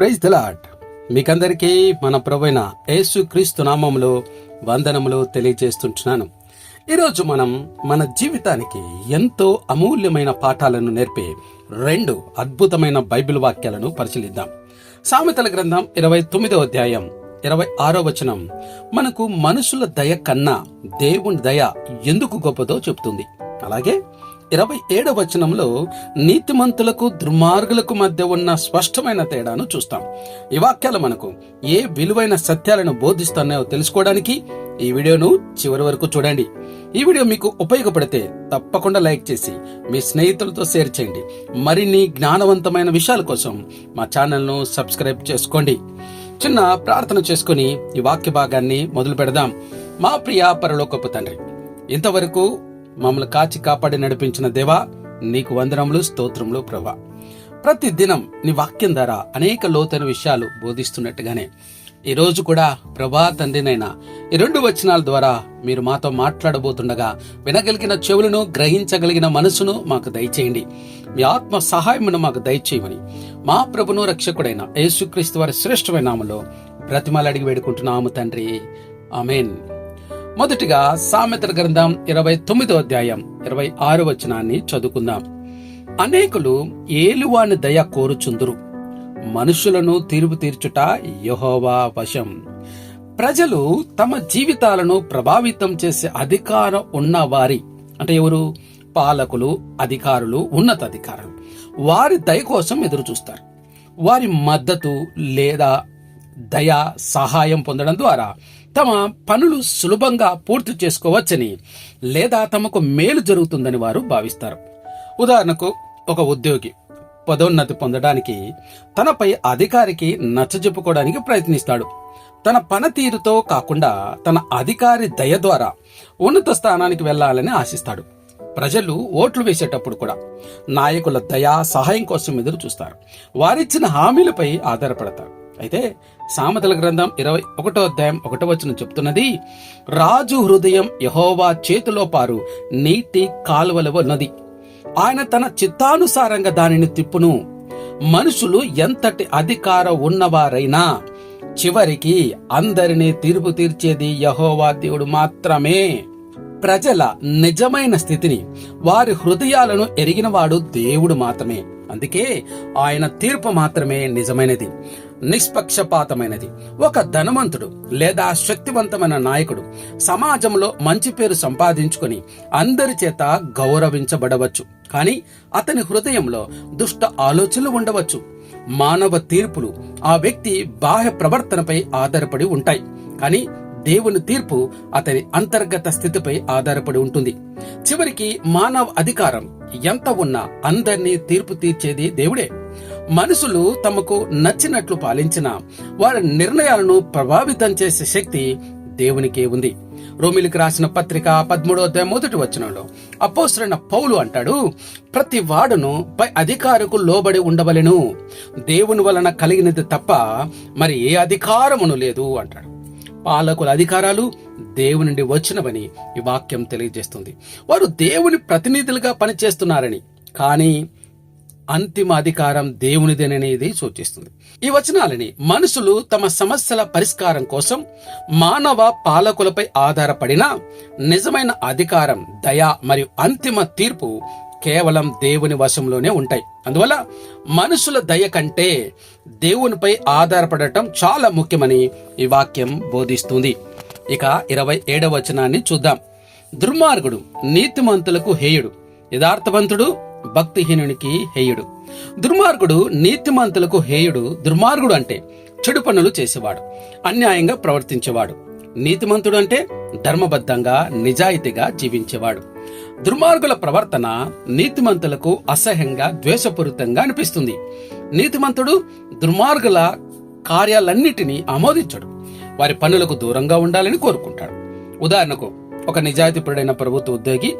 Praise దలాట్ మీకందరికీ మన ప్రవైన యేసు క్రీస్తు నామంలో వందనములు తెలియజేస్తుంటున్నాను. ఈరోజు మనం మన జీవితానికి ఎంతో అమూల్యమైన పాఠాలను నేర్పే రెండు అద్భుతమైన బైబిల్ వాక్యాలను పరిశీలిద్దాం. సామెతల గ్రంథం ఇరవై తొమ్మిదో అధ్యాయం ఇరవై ఆరో వచనం మనకు మనుషుల దయ కన్నా దేవుని దయ ఎందుకు గొప్పదో చెబుతుంది అలాగే ఇరవై ఏడవ వచనంలో నీతిమంతులకు దుర్మార్గులకు మధ్య ఉన్న స్పష్టమైన తేడాను చూస్తాం. ఈ వాక్యాలు మనకు ఏ విలువైన సత్యాలను బోధిస్తున్నాయో తెలుసుకోవడానికి ఈ వీడియోను చివరి వరకు చూడండి. ఈ వీడియో మీకు ఉపయోగపడితే తప్పకుండా లైక్ చేసి మీ స్నేహితులతో షేర్ చేయండి. మరిన్ని జ్ఞానవంతమైన విషయాల కోసం మా ఛానల్ను సబ్స్క్రైబ్ చేసుకోండి. చిన్న ప్రార్థన చేసుకుని ఈ వాక్య భాగాన్ని మొదలు పెడదాం. మా ప్రియ పరలోకపు తండ్రి ఇంతవరకు మమ్మల్ని కాచి కాపాడి నడిపించిన దేవా నీకు వందనములు స్తోత్రములు ప్రభా. ప్రతి దినం నీ వాక్యం ద్వారా అనేక లోతైన విషయాలు బోధిస్తున్నట్టుగానే ఈ రోజు కూడా ప్రభా తండ్రినైనా ఈ రెండు వచనాల ద్వారా మీరు మాతో మాట్లాడబోతుండగా వినగలిగిన చెవులను గ్రహించగలిగిన మనసును మాకు దయచేయండి. మీ ఆత్మ సహాయమును మాకు దయచేయమని మా ప్రభును రక్షకుడైన యేసుక్రీస్తు వారి శ్రేష్టమైన నామలో బ్రతిమాలు అడిగి వేడుకుంటున్నాము తండ్రి. ఆమెన్. మొదటిగా సామెతల గ్రంథం ఇరవై తొమ్మిదో అధ్యాయం ఇరవై ఆరు వచనాన్ని చదువుకుందాం. అనేకులు ఏలువాని దయ కోరుచుందురు. మనుషులను తీర్పు తీర్చుట యహోవా వశం. ప్రజలు తమ జీవితాలను ప్రభావితం చేసే అధికారం ఉన్నవారి. అంటే ఎవరు? పాలకులు అధికారులు ఉన్నత అధికారులు. వారి దయ కోసం ఎదురు చూస్తారు. వారి మద్దతు లేదా దయ సహాయం పొందడం ద్వారా తమ పనులు సులభంగా పూర్తి చేసుకోవచ్చని లేదా తమకు మేలు జరుగుతుందని వారు భావిస్తారు. ఉదాహరణకు ఒక ఉద్యోగి పదోన్నతి పొందడానికి తనపై అధికారికి నచ్చజెప్పుకోవడానికి ప్రయత్నిస్తాడు. తన పనితీరుతో కాకుండా తన అధికారి దయ ద్వారా ఉన్నత స్థానానికి వెళ్ళాలని ఆశిస్తాడు. ప్రజలు ఓట్లు వేసేటప్పుడు కూడా నాయకుల దయా సహాయం కోసం ఎదురు చూస్తారు వారిచ్చిన హామీలపై ఆధారపడతారు. అయితే సామెతల గ్రంథం ఇరవై ఒకటో అధ్యాయం ఒకటో వచనం చెప్తున్నది రాజు హృదయం యహోవా చేతిలో పారు నీటి కాలువల ఉన్నది. ఆయన తన చిత్తానుసారంగా దానిని తిప్పును. మనుషులు ఎంతటి అధికారం ఉన్నవారైనా చివరికి అందరినీ తీర్పు తీర్చేది యహోవా దేవుడు మాత్రమే. ప్రజల నిజమైన స్థితిని వారి హృదయాలను ఎరిగినవాడు దేవుడు మాత్రమే. అందుకే ఆయన తీర్పు మాత్రమే నిజమైనది. నిష్పక్షపాతమైనది. ఒక ధనవంతుడు లేదా శక్తివంతమైన నాయకుడు సమాజంలో మంచి పేరు సంపాదించుకొని అందరి చేత గౌరవించబడవచ్చు. కానీ అతని హృదయంలో దుష్ట ఆలోచనలు ఉండవచ్చు. మానవ తీర్పులు ఆ వ్యక్తి బాహ్య ప్రవర్తనపై ఆధారపడి ఉంటాయి. కానీ దేవుని తీర్పు అతని అంతర్గత స్థితిపై ఆధారపడి ఉంటుంది. చివరికి మానవ అధికారం ఎంత ఉన్నా అందరినీ తీర్పు తీర్చేది దేవుడే. మనుషులు తమకు నచ్చినట్లు పాలించిన వారి నిర్ణయాలను ప్రభావితం చేసే శక్తి దేవునికే ఉంది. రోమిలికి రాసిన పత్రిక పదమూడో అధ్యాయం మొదటి వచనంలో అపోసరైన పౌలు అంటాడు ప్రతి వాడును పై అధికారకు లోబడి ఉండవలెను. దేవుని వలన కలిగినది తప్ప మరి ఏ అధికారమును లేదు అంటాడు. పాలకుల అధికారాలు దేవుని నుండి వచ్చినవని ఈ వాక్యం తెలియజేస్తుంది. వారు దేవుని ప్రతినిధులుగా పనిచేస్తున్నారని. కానీ అంతిమ అధికారం దేవునిదేననేది సూచిస్తుంది. ఈ వచనాలని మనుషులు తమ సమస్యల పరిష్కారం కోసం మానవ పాలకులపై ఆధారపడిన నిజమైన అధికారం దయ మరియు అంతిమ తీర్పు కేవలం దేవుని వశంలోనే ఉంటాయి. అందువల్ల మనుషుల దయ కంటే దేవునిపై ఆధారపడటం చాలా ముఖ్యమని ఈ వాక్యం బోధిస్తుంది. ఇక ఇరవై ఏడవ వచనాన్ని చూద్దాం. దుర్మార్గుడు నీతిమంతులకు హేయుడు యథార్థవంతుడు భక్తిహీనునికి హేయుడు. దుర్మార్గుడు నీతిమంతులకు హేయుడు దుర్మార్గుడు అంటే చెడు పనులు చేసేవాడు అన్యాయంగా ప్రవర్తించేవాడు. నీతిమంతుడు అంటే ధర్మబద్ధంగా నిజాయితీగా జీవించేవాడు. దుర్మార్గుల ప్రవర్తన నీతిమంతులకు అసహ్యంగా ద్వేషపూరితంగా అనిపిస్తుంది. నీతిమంతుడు దుర్మార్గుల కార్యాలన్నిటినీ ఆమోదించడు. వారి పనులకు దూరంగా ఉండాలని కోరుకుంటాడు. ఉదాహరణకు ఒక నిజాయితీపరుడైన ప్రభుత్వ ఉద్యోగి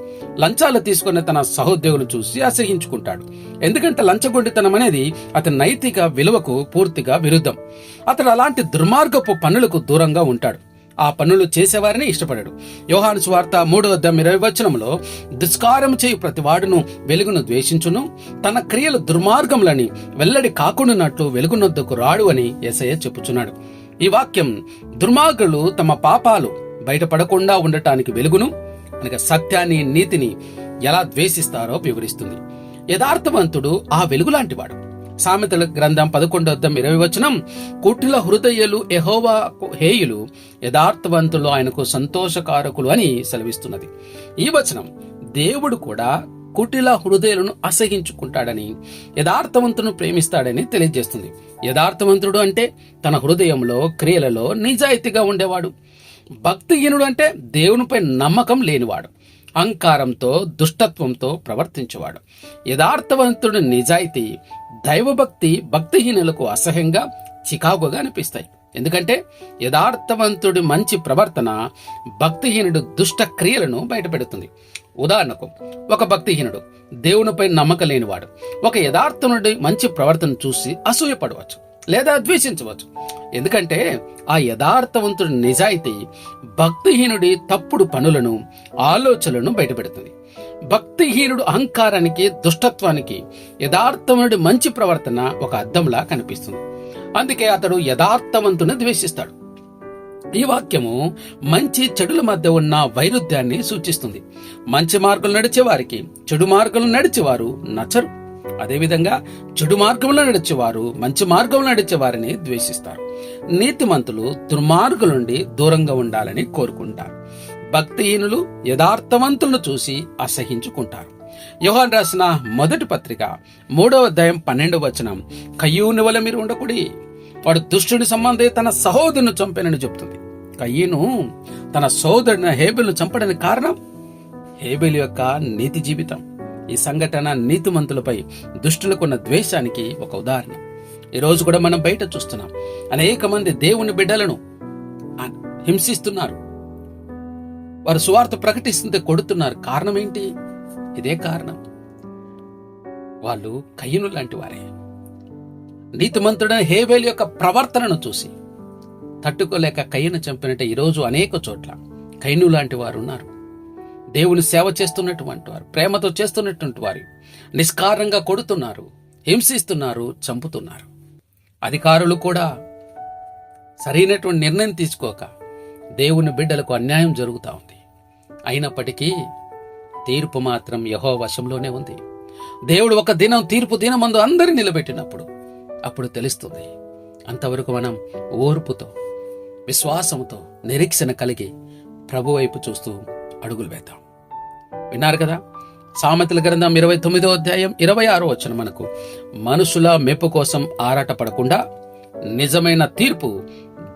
లంచాలు తీసుకునే తన సహోద్యోగులు చూసి అసహించుకుంటాడు ఎందుకంటే లంచగొండితనం అనేది అతని నైతిక విలువకు పూర్తిగా విరుద్ధం. అతడు అలాంటి దుర్మార్గపు పనులకు దూరంగా ఉంటాడు. ఆ పనులు చేసేవారిని ఇష్టపడాడు. యోహాను స్వార్త మూడో అద్దం ఇరవై వచనంలో దుష్కారం చేయు ప్రతి వాడును వెలుగును ద్వేషించును. తన క్రియలు దుర్మార్గములని వెల్లడి కాకుండానట్లు వెలుగునొద్దకు రాడు అని ఎసయ్య చెప్పుచున్నాడు. ఈ వాక్యం దుర్మార్గులు తమ పాపాలు బయటపడకుండా ఉండటానికి వెలుగును అనగా సత్యాన్ని నీతిని ఎలా ద్వేషిస్తారో వివరిస్తుంది. యథార్థవంతుడు ఆ వెలుగు లాంటివాడు సామెతల గ్రంథం పదకొండు అర్థం ఇరవై వచనం కుటిల హృదయలు ఎహోవా హేయులు యథార్థవంతులు ఆయనకు సంతోషకారకులు అని సెలవిస్తున్నది. ఈ వచనం దేవుడు కూడా కుటిల హృదయాలను అసహించుకుంటాడని యథార్థవంతును ప్రేమిస్తాడని తెలియజేస్తుంది. యథార్థవంతుడు అంటే తన హృదయంలో క్రియలలో నిజాయితీగా ఉండేవాడు. భక్తిహీనుడు అంటే దేవునిపై నమ్మకం లేనివాడు అహంకారంతో దుష్టత్వంతో ప్రవర్తించేవాడు. యథార్థవంతుడు నిజాయితీ దైవభక్తి భక్తిహీనులకు అసహ్యంగా చికాకుగా అనిపిస్తాయి. ఎందుకంటే యథార్థవంతుడి మంచి ప్రవర్తన భక్తిహీనుడు దుష్ట క్రియలను బయటపెడుతుంది. ఉదాహరణకు ఒక భక్తిహీనుడు దేవునిపై నమ్మకం లేనివాడు ఒక యథార్థనుడి మంచి ప్రవర్తన చూసి అసూయపడవచ్చు. లేదా ద్వేషించవచ్చు. ఎందుకంటే ఆ యథార్థవంతుడి నిజాయితీ భక్తిహీనుడి తప్పుడు పనులను ఆలోచనలను బయటపెడుతుంది. భక్తిహీనుడు అహంకారానికి దుష్టత్వానికి యథార్థమునుడి మంచి ప్రవర్తన ఒక అద్దంలా కనిపిస్తుంది. అందుకే అతడు యథార్థవంతుని ద్వేషిస్తాడు. ఈ వాక్యము మంచి చెడుల మధ్య ఉన్న వైరుధ్యాన్ని సూచిస్తుంది. మంచి మార్గంలో నడిచే వారికి చెడు మార్గంలో నడిచేవారు నచ్చరు. అదేవిధంగా చెడు మార్గంలో నడిచేవారు మంచి మార్గంలో నడిచే వారిని ద్వేషిస్తారు. నీతిమంతులు దుర్మార్గుల నుండి దూరంగా ఉండాలని కోరుకుంటారు. భక్తిహీనులు యథార్థవంతులను చూసి అసహించుకుంటారు. యోహాన్ రాసిన మొదటి పత్రిక మూడవ అధ్యాయం పన్నెండవ వచనం కయ్యూని వల్ల మీరు ఉండకూడి. వాడు దుష్టుడి సంబంధి తన సహోదరుని చంపానని చెప్తుంది కయ్యను తన సోదరుని హేబెల్ను చంపడానికి కారణం? హేబెల్ యొక్క నీతి జీవితం. ఈ సంఘటన నీతిమంతులపై దుష్టులకున్న ద్వేషానికి ఒక ఉదాహరణ. ఈ రోజు కూడా మనం బయట చూస్తున్నాం. అనేక మంది దేవుని బిడ్డలను హింసిస్తున్నారు. వారు సువార్త ప్రకటిస్తుంటే కొడుతున్నారు. కారణం ఏంటి? ఇదే కారణం. వాళ్ళు కయ్యను లాంటి వారే. నీతిమంతుడైన హేబేల్ యొక్క ప్రవర్తనను చూసి తట్టుకోలేక కయ్యను చంపినట్టే ఈరోజు అనేక చోట్ల కైను లాంటి వారు ఉన్నారు. దేవుని సేవ చేస్తున్నటువంటి వారు ప్రేమతో చేస్తున్నటువంటి వారు నిష్కారంగా కొడుతున్నారు హింసిస్తున్నారు చంపుతున్నారు. అధికారులు కూడా సరైనటువంటి నిర్ణయం తీసుకోక దేవుని బిడ్డలకు అన్యాయం జరుగుతూ ఉంది. అయినప్పటికీ తీర్పు మాత్రం యహో వశంలోనే ఉంది. దేవుడు ఒక దినం తీర్పు దినమందు అందరి నిలబెట్టినప్పుడు అప్పుడు తెలుస్తుంది. అంతవరకు మనం ఓర్పుతో విశ్వాసంతో నిరీక్షణ కలిగి ప్రభు వైపు చూస్తూ అడుగులు వేద్దాం. విన్నారు కదా? సామెతల గ్రంథం ఇరవై తొమ్మిదో అధ్యాయం ఇరవై ఆరో వచ్చిన మనకు మనుషుల మెప్పు కోసం ఆరాటపడకుండా నిజమైన తీర్పు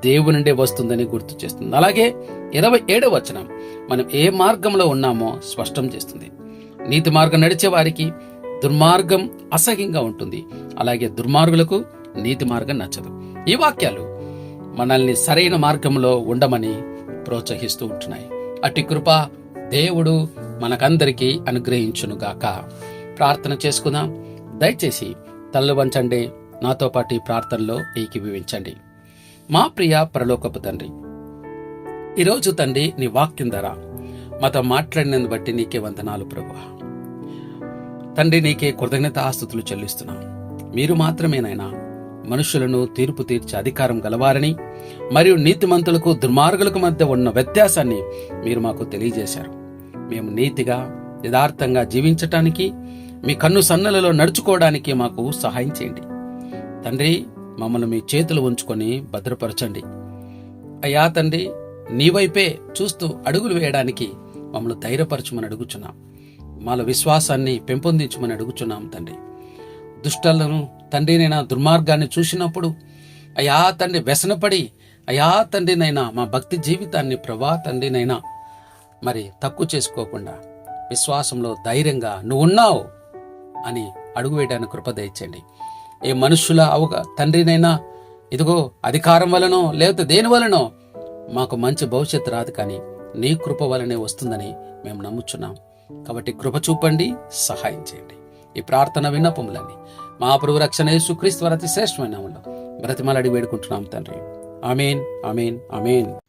దేవుని నుండే వస్తుందని గుర్తు చేస్తుంది. అలాగే ఇరవై ఏడవ వచనం మనం ఏ మార్గంలో ఉన్నామో స్పష్టం చేస్తుంది. నీతి మార్గం నడిచే వారికి దుర్మార్గం అసహ్యంగా ఉంటుంది. అలాగే దుర్మార్గులకు నీతి మార్గం నచ్చదు. ఈ వాక్యాలు మనల్ని సరైన మార్గంలో ఉండమని ప్రోత్సహిస్తూ ఉంటున్నాయి. అటు కృప దేవుడు మనకందరికీ అనుగ్రహించునుగాక. ప్రార్థన చేసుకుందాం. దయచేసి తల్లు వంచండి. నాతో పాటు ఈ ప్రార్థనలో ఏకీభవించండి. మా ప్రియ పరలోకపు తండ్రి ఈరోజు తండ్రి నీ వాక్యం ధర మాతో మాట్లాడినందు బట్టి నీకే వందనాలు ప్రభు తండ్రి నీకే కృతజ్ఞత ఆస్తుతులు చెల్లిస్తున్నాం. మీరు మాత్రమేనైనా మనుషులను తీర్పు తీర్చే అధికారం గలవారని మరియు నీతిమంతులకు దుర్మార్గులకు మధ్య ఉన్న వ్యత్యాసాన్ని మీరు మాకు తెలియజేశారు. మేము నీతిగా యథార్థంగా జీవించటానికి మీ కన్ను సన్నలలో నడుచుకోవడానికి మాకు సహాయం చేయండి. తండ్రి మమ్మల్ని మీ చేతులు ఉంచుకొని భద్రపరచండి. అయ్యా తండ్రి నీ వైపే చూస్తూ అడుగులు వేయడానికి మమ్మల్ని ధైర్యపరచమని అడుగుచున్నాం. మాల విశ్వాసాన్ని పెంపొందించమని అడుగుచున్నాం తండ్రి. దుష్టలను తండ్రినైనా దుర్మార్గాన్ని చూసినప్పుడు అయా తండ్రి వ్యసనపడి అయా తండ్రినైనా మా భక్తి జీవితాన్ని ప్రభా తండ్రినైనా మరి తక్కువ చేసుకోకుండా విశ్వాసంలో ధైర్యంగా నువ్వు ఉన్నావు అని అడుగు వేయడానికి కృప దయచండి ఏ మనుషుల అవగా తండ్రినైనా ఇదిగో అధికారం వలనో లేకపోతే దేని వలనో మాకు మంచి భవిష్యత్తు రాదు కానీ నీ కృప వలనే వస్తుందని మేము నమ్ముచున్నాం. కాబట్టి కృప చూపండి సహాయం చేయండి. ఈ ప్రార్థన విన్నపములన్నీ. మా ప్రభు రక్షణ యేసుక్రీస్తు వారి అతి శ్రేష్టమైన నామంలో బ్రతిమలాడి వేడుకుంటున్నాం తండ్రి. Amen amen amen.